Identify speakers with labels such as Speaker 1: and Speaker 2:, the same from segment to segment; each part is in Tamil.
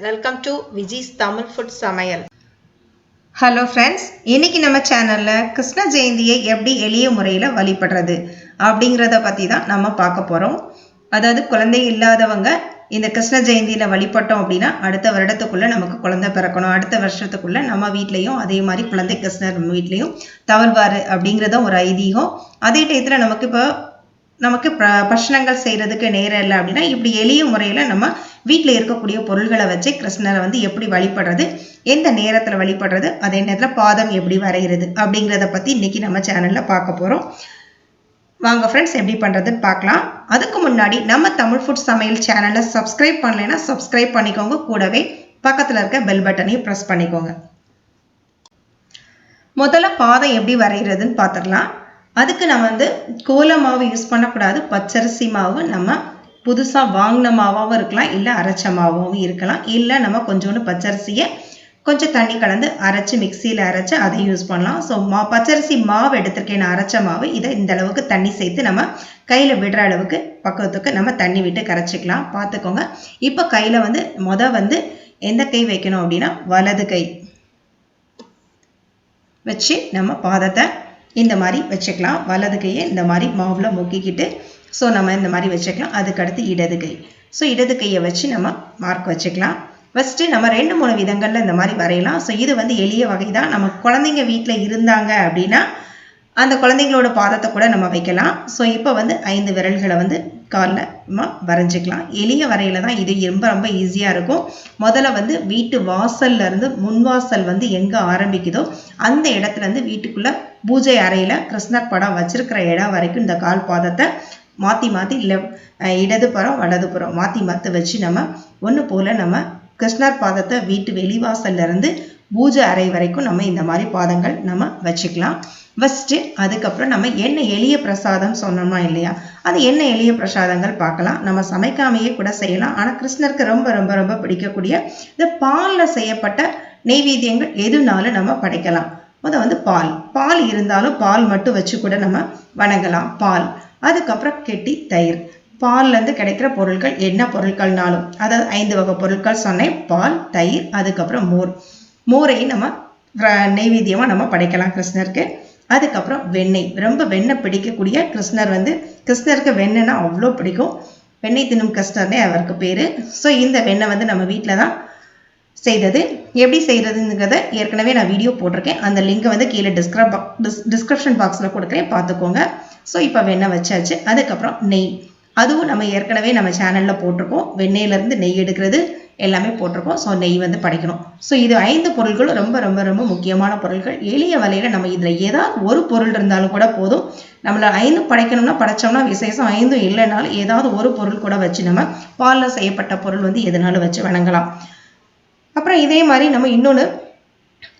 Speaker 1: Welcome to Viji's Tamil food சமையல்
Speaker 2: ஹலோ ஃப்ரெண்ட்ஸ் இன்னைக்கு நம்ம சேனலில் கிருஷ்ண ஜெயந்தியை எப்படி எளிய முறையில் வழிபடுறது அப்படிங்கிறத பற்றி தான் நம்ம பார்க்க போகிறோம் அதாவது குழந்தை இல்லாதவங்க இந்த கிருஷ்ண ஜெயந்தியில் வழிபட்டோம் அப்படின்னா அடுத்த வருடத்துக்குள்ளே நமக்கு குழந்தை பிறக்கணும். அடுத்த வருஷத்துக்குள்ளே நம்ம வீட்லேயும் அதே மாதிரி குழந்தை கிருஷ்ணர் நம்ம வீட்லேயும் தவழ்வார் அப்படிங்கிறத ஒரு ஐதீகம். அதே டயத்தில் நமக்கு இப்போ நமக்கு ப பட்சணங்கள் செய்கிறதுக்கு நேரம் இல்லை அப்படின்னா இப்படி எளிய முறையில் நம்ம வீட்டில் இருக்கக்கூடிய பொருள்களை வச்சு கிருஷ்ணரை வந்து எப்படி வழிபடுறது எந்த நேரத்தில் வழிபடுறது அதே நேரத்தில் பாதம் எப்படி வரைகிறது அப்படிங்கிறத பற்றி இன்னைக்கு நம்ம சேனலில் பார்க்க போகிறோம் வாங்க ஃப்ரெண்ட்ஸ் எப்படி பண்ணுறதுன்னு பார்க்கலாம். அதுக்கு முன்னாடி நம்ம தமிழ் ஃபுட் சமையல் சேனலை சப்ஸ்கிரைப் பண்ணலைன்னா சப்ஸ்கிரைப் பண்ணிக்கோங்க. கூடவே பக்கத்தில் இருக்க பெல் பட்டனையும் ப்ரெஸ் பண்ணிக்கோங்க. முதல்ல பாதம் எப்படி வரைகிறதுன்னு பார்த்துடலாம். அதுக்கு நம்ம வந்து கோல மாவு யூஸ் பண்ணக்கூடாது. பச்சரிசி மாவு நம்ம புதுசாக வாங்கின மாவாகவும் இருக்கலாம் இல்லை அரைச்ச மாவாகவும் இருக்கலாம். இல்லை நம்ம கொஞ்சோண்டு பச்சரிசியை கொஞ்சம் தண்ணி கலந்து அரைச்சி மிக்சியில் அரைச்சி அதை யூஸ் பண்ணலாம். ஸோ மா பச்சரிசி மாவு எடுத்திருக்கேன். நான் அரைச்ச மாவு. இதை இந்த அளவுக்கு தண்ணி சேர்த்து நம்ம கையில் விடுற அளவுக்கு பக்குவத்துக்கு நம்ம தண்ணி விட்டு கரைச்சிக்கலாம். பார்த்துக்கோங்க. இப்போ கையில் வந்து மொத வந்து எந்த கை வைக்கணும் அப்படின்னா வலது கை வச்சு நம்ம பாதத்தை இந்த மாதிரி வச்சுக்கலாம். வலது கையை இந்த மாதிரி மாவில் முக்கிக்கிட்டு ஸோ நம்ம இந்த மாதிரி வச்சுக்கலாம். அதுக்கடுத்து இடது கை. ஸோ இடது கையை வச்சு நம்ம மார்க் வச்சுக்கலாம். ஃபஸ்ட்டு நம்ம ரெண்டு மூணு விதங்களில் இந்த மாதிரி வரையலாம். ஸோ இது வந்து எளிய வகை தான் நம்ம குழந்தைங்க வீட்டில் இருந்தாங்க அப்படின்னா அந்த குழந்தைங்களோட பாதத்தை கூட நம்ம வைக்கலாம். ஸோ இப்போ வந்து ஐந்து விரல்களை வந்து காலில் நம்ம வரைஞ்சிக்கலாம். எளிய வரையில் தான் இது ரொம்ப ரொம்ப ஈஸியாக இருக்கும். முதல்ல வந்து வீட்டு வாசல்ல இருந்து முன்வாசல் வந்து எங்கே ஆரம்பிக்குதோ அந்த இடத்துலேருந்து வீட்டுக்குள்ளே பூஜை அறையில் கிருஷ்ணர் படம் வச்சிருக்கிற இடம் வரைக்கும் இந்த கால் பாதத்தை மாற்றி மாற்றி லெஃப்ட் இடதுபுறம் வலதுபுறம் மாற்றி மாற்றி வச்சு நம்ம ஒன்று போல் நம்ம கிருஷ்ணர் பாதத்தை வீட்டு வெளிவாசல்ல இருந்து பூஜை அறை வரைக்கும் நம்ம இந்த மாதிரி பாதங்கள் நம்ம வச்சுக்கலாம். ஃபஸ்ட்டு அதுக்கப்புறம் நம்ம என்ன எளிய பிரசாதம் சொன்னோமா இல்லையா? அது என்ன எளிய பிரசாதங்கள் பார்க்கலாம். நம்ம சமைக்காமையே கூட செய்யலாம். ஆனால் கிருஷ்ணருக்கு ரொம்ப ரொம்ப ரொம்ப பிடிக்கக்கூடிய இந்த பாலில் செய்யப்பட்ட நெய்வேத்தியங்கள் எதுனாலும் நம்ம படைக்கலாம். முத வந்து பால். பால் இருந்தாலும் பால் மட்டும் வச்சு கூட நம்ம வணங்கலாம். பால். அதுக்கப்புறம் கெட்டி தயிர். பால்லேருந்து கிடைக்கிற பொருட்கள் என்ன பொருட்கள்னாலும். அதாவது ஐந்து வகை பொருட்கள் சொன்னேன். பால் தயிர் அதுக்கப்புறம் மோர். மோரையும் நம்ம நெய்வேத்தியமாக நம்ம படைக்கலாம் கிருஷ்ணருக்கு. அதுக்கப்புறம் வெண்ணெய். ரொம்ப வெண்ணெய் பிடிக்கக்கூடிய கிருஷ்ணர் வந்து கிருஷ்ணருக்கு வெண்ணெய்னா அவ்வளோ பிடிக்கும். வெண்ணெய் தின்னும் கிருஷ்ணர்னே அவருக்கு பேர். ஸோ இந்த வெண்ணெய் வந்து நம்ம வீட்டில் தான் செய்தது. எப்படி செய்கிறதுங்கிறத ஏற்கனவே நான் வீடியோ போட்டிருக்கேன். அந்த லிங்கை வந்து கீழே டிஸ்கிரப் டிஸ் டிஸ்கிரிப்ஷன் பாக்ஸில் கொடுக்குறேன். பார்த்துக்கோங்க. ஸோ இப்போ வெண்ணெய் வச்சாச்சு. அதுக்கப்புறம் நெய். அதுவும் நம்ம ஏற்கனவே நம்ம சேனலில் போட்டிருக்கோம். வெண்ணெயிலேருந்து நெய் எடுக்கிறது எல்லாமே போட்டிருக்கோம். ஸோ நெய் வந்து படைக்கணும். ஸோ இது ஐந்து பொருட்களும் ரொம்ப ரொம்ப ரொம்ப முக்கியமான பொருட்கள் எளிய வலையில் நம்ம இதில் ஏதாவது ஒரு பொருள் இருந்தாலும் கூட போதும். நம்மளை ஐந்து படைக்கணும்னா படைச்சோம்னா விசேஷம் ஐந்தும் இல்லைனாலும் ஏதாவது ஒரு பொருள் கூட வச்சு நம்ம பாலில் செய்யப்பட்ட பொருள் வந்து எதனாலும் வச்சு வணங்கலாம். அப்புறம் இதே மாதிரி நம்ம இன்னொன்று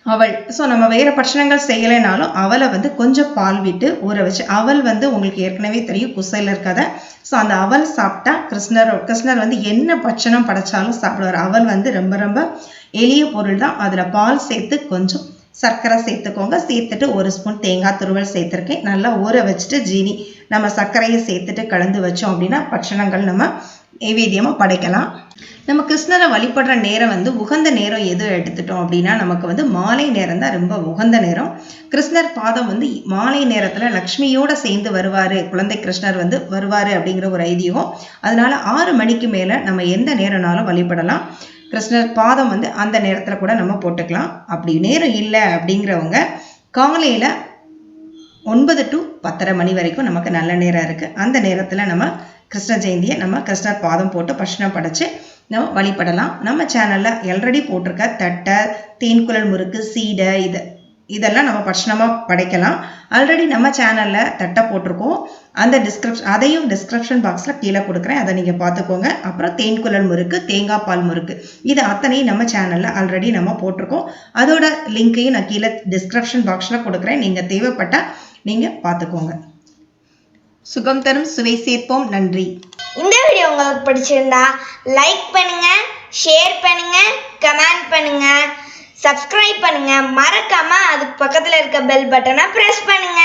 Speaker 2: அவள். ஸோ நம்ம வேறு பட்சணங்கள் செய்யலைனாலும் அவளை வந்து கொஞ்சம் பால் விட்டு ஊற வச்சு அவள் வந்து உங்களுக்கு ஏற்கனவே தெரியும் குசையில் இருக்காத. ஸோ அந்த அவள் சாப்பிட்டா கிருஷ்ணர் கிருஷ்ணர் வந்து என்ன பட்சணம் படைச்சாலும் சாப்பிடுவார். அவள் வந்து ரொம்ப ரொம்ப எளிய பொருள் தான். அதில் பால் சேர்த்து கொஞ்சம் சர்க்கரை சேர்த்துக்கோங்க. சேர்த்துட்டு ஒரு ஸ்பூன் தேங்காய் துருவல் சேர்த்துருக்கேன். நல்லா ஊற வச்சுட்டு ஜீனி நம்ம சர்க்கரையை சேர்த்துட்டு கலந்து வச்சோம் அப்படின்னா பட்சணங்கள் நம்ம நைவேத்தியமாக படைக்கலாம். நம்ம கிருஷ்ணரை வழிபடுற நேரம் வந்து உகந்த நேரம் எது எடுத்துட்டோம் அப்படின்னா நமக்கு வந்து மாலை நேரம் தான் ரொம்ப உகந்த நேரம். கிருஷ்ணர் பாதம் வந்து மாலை நேரத்தில் லக்ஷ்மியோட சேர்ந்து வருவார். குழந்தை கிருஷ்ணர் வந்து வருவார் அப்படிங்கிற ஒரு ஐதீகம். அதனால ஆறு மணிக்கு மேலே நம்ம எந்த நேரம்னாலும் வழிபடலாம். கிருஷ்ணர் பாதம் வந்து அந்த நேரத்தில் கூட நம்ம போட்டுக்கலாம். அப்படி நேரம் இல்லை அப்படிங்கிறவங்க காலையில் ஒன்பது டு பத்தரை மணி வரைக்கும் நமக்கு நல்ல நேரம் இருக்குது அந்த நேரத்தில் நம்ம கிருஷ்ண ஜெயந்தியை நம்ம கிருஷ்ணர் பாதம் போட்டு பஷ்ணம் படைச்சு நம்ம வழிபடலாம். நம்ம சேனலில் ஆல்ரெடி போட்டிருக்க தட்டை தேன்குழல் முறுக்கு சீடை இது இதெல்லாம் நம்ம பட்சணமாக படைக்கலாம். ஆல்ரெடி நம்ம சேனலில் தட்டை போட்டிருக்கோம். அந்த டிஸ்கிரிப்ஷன் அதையும் டிஸ்கிரிப்ஷன் பாக்ஸில் கீழே கொடுக்குறேன். அதை நீங்கள் பார்த்துக்கோங்க. அப்புறம் தேன்குழல் முறுக்கு தேங்காய் பால் முறுக்கு. இது அத்தனையும் நம்ம சேனலில் ஆல்ரெடி நம்ம போட்டிருக்கோம். அதோட லிங்க்கையும் நான் கீழே டிஸ்கிரிப்ஷன் பாக்ஸில் கொடுக்குறேன். நீங்கள் தேவைப்பட்டால் நீங்கள் பார்த்துக்கோங்க. சுகம் தரும் சுவை சேர்ப்போம். நன்றி.
Speaker 3: இந்த வீடியோ உங்களுக்கு பிடிச்சிருந்தா லைக் பண்ணுங்க ஷேர் பண்ணுங்க கமெண்ட் பண்ணுங்க சப்ஸ்கிரைப் பண்ணுங்க. மறக்காம அதுக்கு பக்கத்துல இருக்க பெல் பட்டனை பிரஸ் பண்ணுங்க.